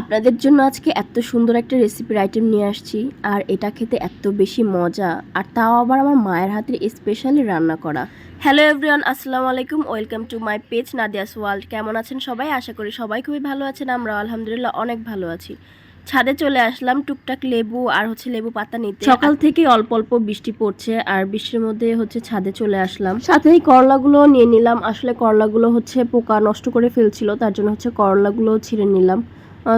আপনাদের জন্য আজকে এত সুন্দর একটা রেসিপির আইটেম নিয়ে আসছি আর এটা খেতে এত বেশি মজা আর তাও আবার আমার মায়ের হাতের স্পেশালি রান্না করা। হ্যালো এভরিওয়ান আসসালামু আলাইকুম welcome to my page Nadia's world কেমন আছেন সবাই? আশা করি সবাই খুবই ভালো আছেন আমরা আলহামদুলিল্লাহ অনেক ভালো আছি। ছাদে চলে আসলাম টুকটাক লেবু আর হচ্ছে লেবু পাতা নিতে। সকাল থেকে অল্প অল্প বৃষ্টি পড়ছে আর বৃষ্টির মধ্যে হচ্ছে ছাদে চলে আসলাম। সাথেই করলাগুলো নিয়ে নিলাম আসলে করলাগুলো হচ্ছে পোকা নষ্ট করে ফেলছিল তার জন্য হচ্ছে করলাগুলো ছিঁড়ে নিলাম।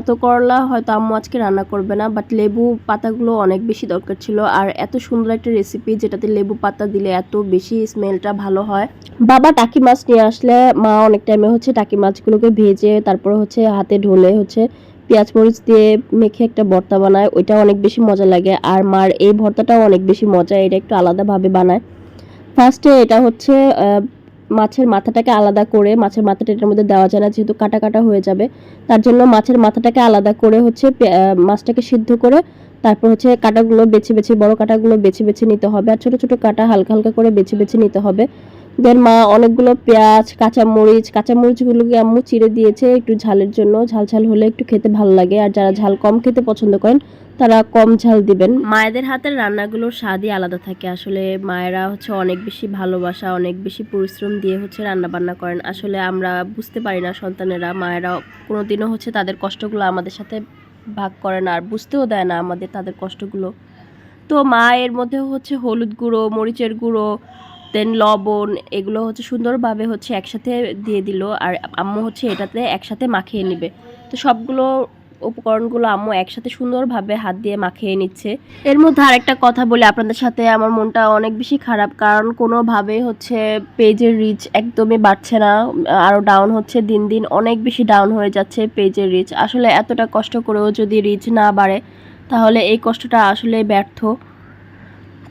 তো করলা হয়তো আম্মু আজকে রান্না করবে না বাট লেবু পাতাগুলো অনেক বেশি দরকার ছিল। আর এত সুন্দর একটা রেসিপি যেটাতে লেবু পাতা দিলে এত বেশি স্মেলটা ভালো হয়। বাবা টাকি মাছ নিয়ে আসলে মা অনেক টাইমে হচ্ছে টাকি মাছগুলোকে ভেজে, তারপর হচ্ছে হাতে ঢলে হচ্ছে পেঁয়াজ মরিচ দিয়ে মেখে একটা ভর্তা বানায় ওইটা অনেক বেশি মজা লাগে। আর মার এই ভর্তাটাও অনেক বেশি মজা, এটা একটু আলাদাভাবে বানায়। ফার্স্টে এটা হচ্ছে মাছের মাথাটাকে আলাদা করে, মাছের মাথাটা এটার মধ্যে দেওয়া যায় না, যেহেতু কাটা কাটা হয়ে যাবে। তার জন্য মাছের মাথাটাকে আলাদা করে হচ্ছে মাছটাকে সিদ্ধ করে তারপর হচ্ছে কাটাগুলো বেছে বেছে, বড় কাটাগুলো বেছে বেছে নিতে হবে। আর ছোট ছোট কাটা হালকা হালকা করে বেছে বেছে নিতে হবে। দেন মা অনেকগুলো পেঁয়াজ, কাঁচামরিচ, কাঁচামরিচগুলোকে আম্মু চিড়ে দিয়েছে একটু ঝালের জন্য। ঝাল ঝাল হলে একটু খেতে ভালো লাগে। আর যারা ঝাল কম খেতে পছন্দ করেন, তারা কম ঝাল দিবেন। মায়েদের হাতের রান্নাগুলোর স্বাদই আলাদা থাকে। আসলে মায়েরা হচ্ছে অনেক বেশি ভালোবাসা, অনেক বেশি পরিশ্রম দিয়ে হচ্ছে রান্না বান্না করেন। আসলে আমরা বুঝতে পারি না সন্তানেরা, মায়েরা কোনোদিনও হচ্ছে তাদের কষ্টগুলো আমাদের সাথে ভাগ করে না আর বুঝতেও দেয় না আমাদের তাদের কষ্টগুলো। তো মা এর মধ্যে হচ্ছে হলুদ গুঁড়ো, মরিচের গুঁড়ো দেন লবণ, এগুলো হচ্ছে সুন্দরভাবে হচ্ছে একসাথে দিয়ে দিল। আর আম্মু হচ্ছে এটাতে একসাথে মাখিয়ে নেবে। তো সবগুলো উপকরণগুলো আম্মু একসাথে সুন্দরভাবে হাত দিয়ে মাখিয়ে নিচ্ছে। এর মধ্যে আরেকটা কথা বলে, আপনাদের সাথে আমার মনটা অনেক বেশি খারাপ, কারণ কোনোভাবে হচ্ছে পেজের রিচ একদমই বাড়ছে না। আরও ডাউন হচ্ছে, দিন দিন অনেক বেশি ডাউন হয়ে যাচ্ছে পেজের রিচ আসলে এতটা কষ্ট করেও যদি রিচ না বাড়ে, তাহলে এই কষ্টটা আসলে ব্যর্থ।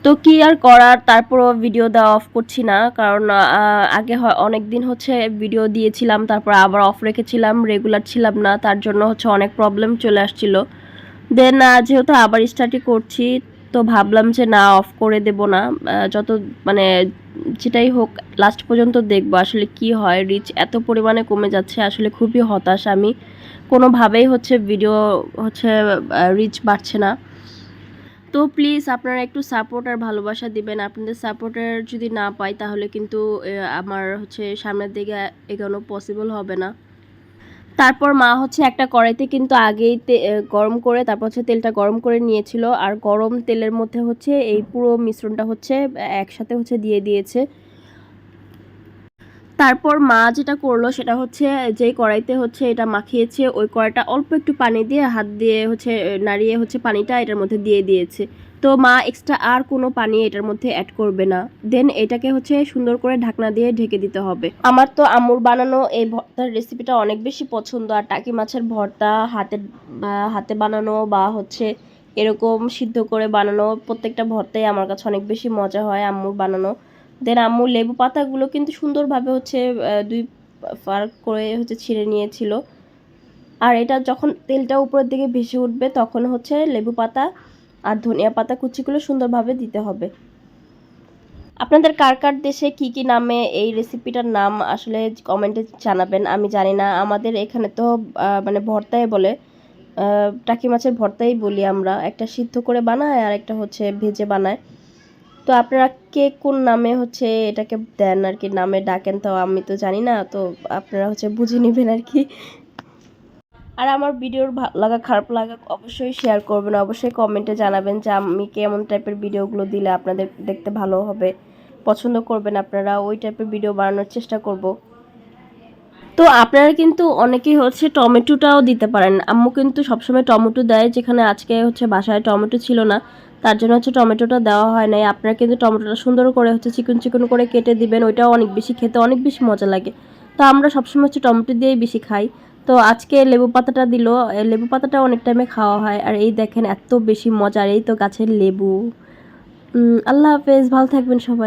তো কি আর করার? তারপরও ভিডিও দেওয়া অফ করছি না। কারণ আগে অনেক দিন হচ্ছে ভিডিও দিয়েছিলাম, তারপর আবার অফ রেখেছিলাম রেগুলার ছিলাম না, তার জন্য হচ্ছে অনেক প্রবলেম চলে আসছিল। দেন যেহেতু আবার স্টার্টই করছি, তো ভাবলাম যে না অফ করে দেব না। যত মানে যেটাই হোক লাস্ট পর্যন্ত দেখব, আসলে কি হয়? রিচ এত পরিমাণে কমে যাচ্ছে, আসলে খুবই হতাশ আমি। কোনোভাবেই হচ্ছে ভিডিও হচ্ছে রিচ বাড়ছে না। তো প্লিজ আপনারা একটু সাপোর্ট আর ভালোবাসা দিবেন। আপনাদের সাপোর্টার যদি না পাই, তাহলে কিন্তু আমার হচ্ছে সামনের দিকে এগোনো পসিবল হবে না। তারপর মা হচ্ছে একটা কড়াইতে কিন্তু আগেই গরম করে, তারপর হচ্ছে তেলটা গরম করে নিয়েছিল। আর গরম তেলের মধ্যে হচ্ছে এই পুরো মিশ্রণটা হচ্ছে একসাথে হচ্ছে দিয়ে দিয়েছে। তারপর মা যেটা করল সেটা হচ্ছে, যেই কড়াইতে হচ্ছে এটা মাখিয়েছে, ওই কড়াইটা অল্প একটু পানি দিয়ে, হাত দিয়ে হচ্ছে, নাড়িয়ে হচ্ছে পানিটা এটার মধ্যে দিয়ে দিয়েছে। তো মা এক্সট্রা আর কোনো পানি এটার মধ্যে অ্যাড করবে না। দেন এটাকে হচ্ছে সুন্দর করে ঢাকনা দিয়ে ঢেকে দিতে হবে। আমার তো আমুর বানানো এই ভর্তার রেসিপিটা অনেক বেশি পছন্দ। আর টাকি মাছের ভর্তা হাতে হাতে বানানো বা হচ্ছে এরকম সিদ্ধ করে বানানো, প্রত্যেকটা ভর্তাই আমার কাছে অনেক বেশি মজা হয় আম্মুর বানানো। দেন আম্মু লেবু পাতাগুলো কিন্তু সুন্দরভাবে হচ্ছে দুই ফার করে হচ্ছে ছিঁড়ে নিয়েছিল। আর এটা যখন তেলটা উপরের দিকে ভেসে উঠবে, তখন হচ্ছে লেবু পাতা আর ধনিয়া পাতা কুচিগুলো সুন্দরভাবে দিতে হবে। আপনাদের কার কার দেশে কি কি নামে এই রেসিপিটার নাম আসলে কমেন্টে জানাবেন, আমি জানি না। আমাদের এখানে তো মানে ভর্তাই বলে টাকি মাছের ভর্তাই বলি আমরা। একটা সিদ্ধ করে বানায় আর একটা হচ্ছে ভেজে বানায়। তো আপনারা কে কোন নামে হচ্ছে এটাকে দেন আর কি? নামে ডাকেন তো আমি তো জানি না, তো আপনারা হচ্ছে বুঝে নেবেন আর কি। আর আমার ভিডিওর ভালো লাগা, খারাপ লাগা অবশ্যই শেয়ার করবেন। অবশ্যই কমেন্টে জানাবেন যে আমি কেমন টাইপের ভিডিওগুলো দিলে আপনাদের দেখতে ভালো হবে। পছন্দ করবেন আপনারা, ওই টাইপের ভিডিও বানানোর চেষ্টা করব। তো আপনারা কিন্তু অনেকেই হচ্ছে টমেটোটাও দিতে পারেন। আম্মু কিন্তু সবসময় টমেটো দেয়, যেখানে আজকে হচ্ছে বাসায় টমেটো ছিল না। তার জন্য হচ্ছে টমেটোটা দেওয়া হয় নাই। আপনারা কিন্তু টমেটোটা সুন্দর করে হচ্ছে চিকন চিকন করে কেটে দিবেন। ওইটাও অনেক বেশি খেতে অনেক বেশি মজা লাগে। তো আমরা সবসময় হচ্ছে টমেটো দিয়েই বেশি খাই। তো আজকে লেবু পাতাটা দিল। লেবু পাতাটা অনেক টাইমে খাওয়া হয়। আর এই দেখেন এত বেশি মজার। এই তো গাছের লেবু। আল্লাহ হাফেজ। ভালো থাকবেন সবাই।